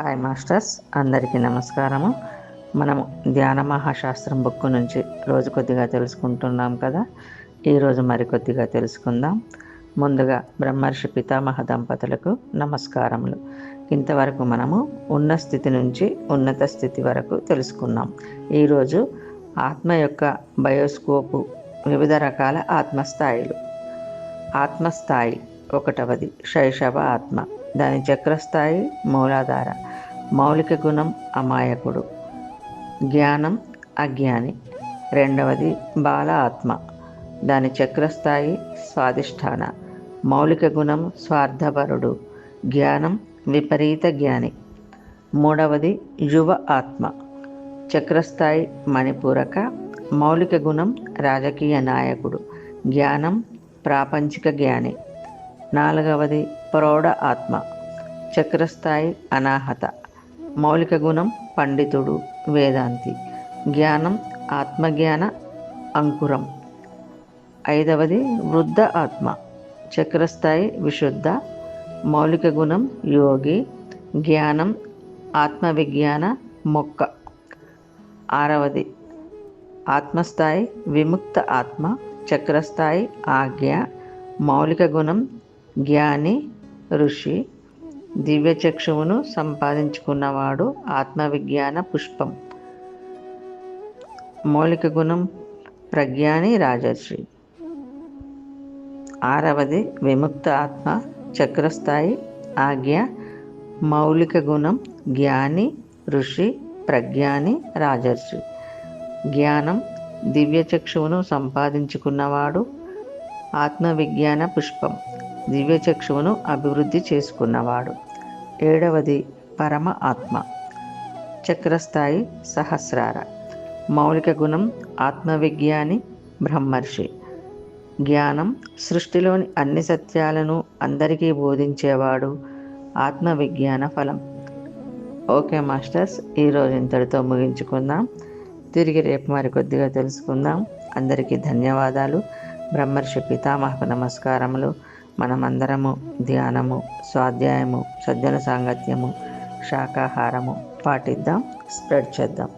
Hi masters అందరికీ నమస్కారము. మనము ధ్యాన మహాశాస్త్రం బుక్ నుంచి రోజు కొద్దిగా తెలుసుకుంటున్నాం కదా. ఈరోజు మరికొద్దిగా తెలుసుకుందాం. ముందుగా బ్రహ్మర్షి పితామహ దంపతులకు నమస్కారములు. ఇంతవరకు మనము ఉన్న స్థితి నుంచి ఉన్నత స్థితి వరకు తెలుసుకున్నాం. ఈరోజు ఆత్మ యొక్క బయోస్కోపు వివిధ రకాల ఆత్మస్థాయిలు. ఆత్మస్థాయి ఒకటవది శైశవ ఆత్మ. దాని చక్రస్థాయి మూలాధార. మౌలిక గుణం అమాయకుడు. జ్ఞానం అజ్ఞాని. రెండవది బాల ఆత్మ. దాని చక్రస్థాయి స్వాధిష్టాన. మౌలిక గుణం స్వార్థపరుడు. జ్ఞానం విపరీత జ్ఞాని. మూడవది యువ ఆత్మ. చక్రస్థాయి మణిపూరక. మౌలిక గుణం రాజకీయ నాయకుడు. జ్ఞానం ప్రాపంచిక జ్ఞాని. నాలుగవది ప్రౌఢ ఆత్మ చక్రస్థాయి అనాహత మౌలిక గుణం పండితుడు వేదాంతి జ్ఞానం ఆత్మజ్ఞాన అంకురం. ఐదవది వృద్ధ ఆత్మ చక్రస్థాయి విశుద్ధ మౌలిక గుణం యోగి జ్ఞానం ఆత్మవిజ్ఞాన మొక్క. ఆరవది ఆత్మస్థాయి విముక్త ఆత్మ చక్రస్థాయి ఆజ్ఞ మౌలిక గుణం జ్ఞాని ఋషి దివ్యచక్షువును సంపాదించుకున్నవాడు ఆత్మవిజ్ఞాన పుష్పం. మౌలిక గుణం ప్రజ్ఞాని రాజర్షి. ఆరవది విముక్త ఆత్మ చక్రస్థాయి ఆజ్ఞ మౌలిక గుణం జ్ఞాని ఋషి ప్రజ్ఞాని రాజర్షి. జ్ఞానం దివ్యచక్షువును సంపాదించుకున్నవాడు ఆత్మవిజ్ఞాన పుష్పం. దివ్యచక్షువును అభివృద్ధి చేసుకున్నవాడు. ఏడవది పరమ ఆత్మ. చక్రస్థాయి సహస్రార. మౌలిక గుణం ఆత్మవిజ్ఞాని బ్రహ్మర్షి. జ్ఞానం సృష్టిలోని అన్ని సత్యాలను అందరికీ బోధించేవాడు ఆత్మవిజ్ఞాన ఫలం. ఓకే మాస్టర్స్ ఈరోజు ఇంతటితో ముగించుకుందాం. తిరిగి రేపు మరి కొద్దిగా తెలుసుకుందాం. అందరికీ ధన్యవాదాలు. బ్రహ్మర్షి పితామహకు నమస్కారములు. మనమందరము ధ్యానము స్వాధ్యాయము సజ్జన సాంగత్యము శాకాహారము పాటిద్దాం స్ప్రెడ్ చేద్దాం.